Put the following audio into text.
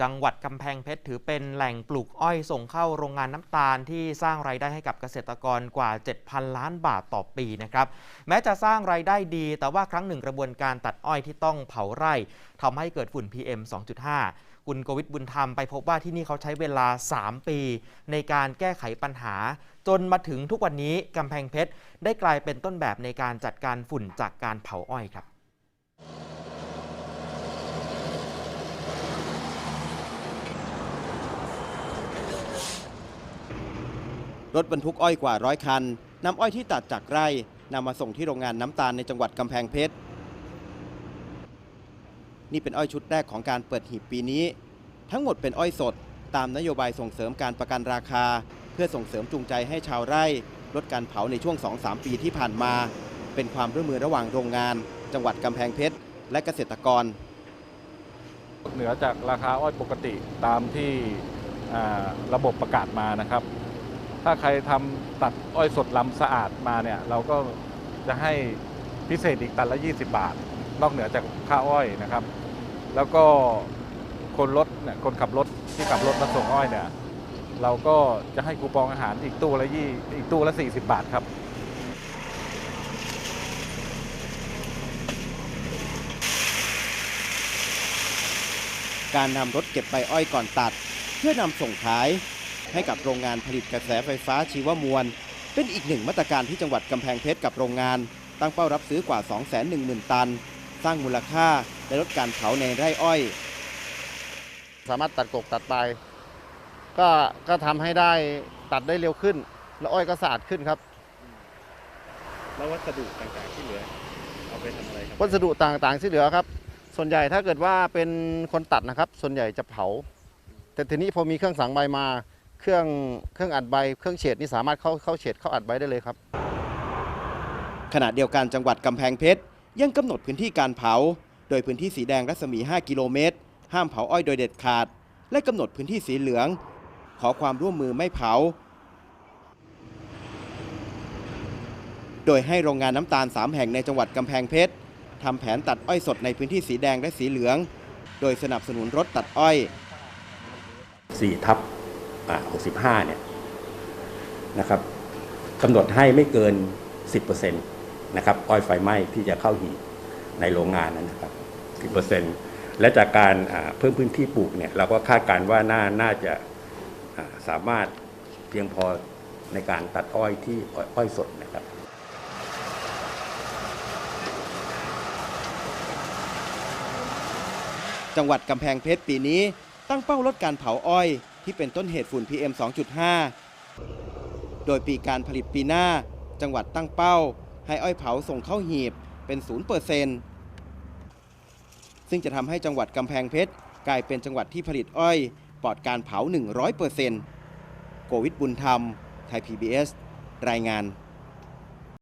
จังหวัดกำแพงเพชรถือเป็นแหล่งปลูกอ้อยส่งเข้าโรงงานน้ำตาลที่สร้างรายได้ให้กับเกษตรกรกว่า 7,000 ล้านบาทต่อปีนะครับแม้จะสร้างรายได้ดี แต่ว่าครั้งหนึ่งกระบวนการตัดอ้อยที่ต้องเผาไร่ทำให้เกิดฝุ่น PM 2.5 คุณโกวิทบุญธรรมไปพบว่าที่นี่เขาใช้เวลา 3 ปี ในการแก้ไขปัญหา จนมาถึงทุกวันนี้กำแพงเพชรได้กลายเป็นต้นแบบในการจัดการฝุ่นจากการเผาอ้อยครับ รถบรรทุกอ้อยกว่าร้อยคันนำอ้อยที่ตัดจากไร่นำมาส่งที่โรงงานน้ำตาลในจังหวัดกำแพงเพชร นี่เป็นอ้อยชุดแรกของการเปิดหีบปีนี้ ทั้งหมดเป็นอ้อยสด ตามนโยบายส่งเสริมการประกันราคา เพื่อส่งเสริมจูงใจให้ชาวไร่ ลดการเผาในช่วง 2-3 ปีที่ผ่านมา เป็นความร่วมมือระหว่างโรงงาน จังหวัดกำแพงเพชร และเกษตรกร เหนือจากราคาอ้อยปกติตามที่ระบบประกาศมานะครับ ถ้าใครทำตัดอ้อยสดลำสะอาดมาเนี่ย เราก็จะให้พิเศษอีกตันละ 20 บาท นอกเหนือจากค่าอ้อยนะครับ แล้วก็คนรถเนี่ยคนขับรถที่ขับรถมาส่งอ้อยเนี่ย เราก็จะให้คูปองอาหารอีกตู้ละยี่อีกตู้ละ 40 บาทครับการนำรถเก็บใบอ้อยก่อนตัด เพื่อนำส่งขาย ให้กับโรงงานผลิตกระแสไฟฟ้าชีวมวล เป็นอีกหนึ่งมาตรการที่จังหวัดกำแพงเพชรกับโรงงาน ตั้งเป้ารับซื้อกว่า 210,000 ตัน สร้างมูลค่าและลดการเผาในไร่อ้อย สามารถตัดกกตัดปลายก็ก็ทำให้ได้ตัดได้เร็วขึ้น แล้วอ้อยก็สะอาดขึ้นครับ แล้ววัสดุต่างๆที่เหลือ เอาไปทำอะไรครับ วัสดุต่างๆที่เหลือครับ ส่วนใหญ่ถ้าเกิดว่าเป็นคนตัดนะครับ ส่วนใหญ่จะเผา แต่ทีนี้พอมีเครื่องสังใบมา เครื่องเครื่องอัดใบเครื่องเฉดนี่สามารถเข้าเข้าเฉดเข้าอัดใบได้เลยครับ ขณะเดียวกันจังหวัดกำแพงเพชรยังกำหนดพื้นที่การเผา โดยพื้นที่สีแดงรัศมี 5 กิโลเมตร ห้ามเผาอ้อยโดยเด็ดขาด และกำหนดพื้นที่สีเหลือง ขอความร่วมมือไม่เผา โดยให้โรงงานน้ำตาล 3 แห่งในจังหวัดกำแพงเพชรทำแผนตัดอ้อยสดในพื้นที่สีแดงและสีเหลือง โดยสนับสนุนรถตัดอ้อย4ทับอ่า 65เนี่ยนะครับกำหนดให้ไม่เกิน 10%นะครับอ้อยไฟไหม้ที่จะเข้าหีบในโรงงานนั้นนะครับ 10%และจากการเพิ่มพื้นที่ปลูกเนี่ยเราก็คาดการณ์ว่าน่าน่าจะสามารถเพียงพอในการตัดอ้อยที่อ้อยอ้อยสดนะครับจังหวัดกำแพงเพชรปีนี้ตั้งเป้าลดการเผาอ้อย ที่เป็นต้นเหตุฝุ่น PM 2.5 โดยปีการผลิตปีหน้า จังหวัดตั้งเป้า ให้อ้อยเผาส่งเข้าหีบเป็น0%ซึ่งจะทำให้จังหวัดกำแพงเพชรกลายเป็นจังหวัดที่ผลิตอ้อยปลอดการเผา 100%โกวิดบุญธรรม ไทย PBS รายงาน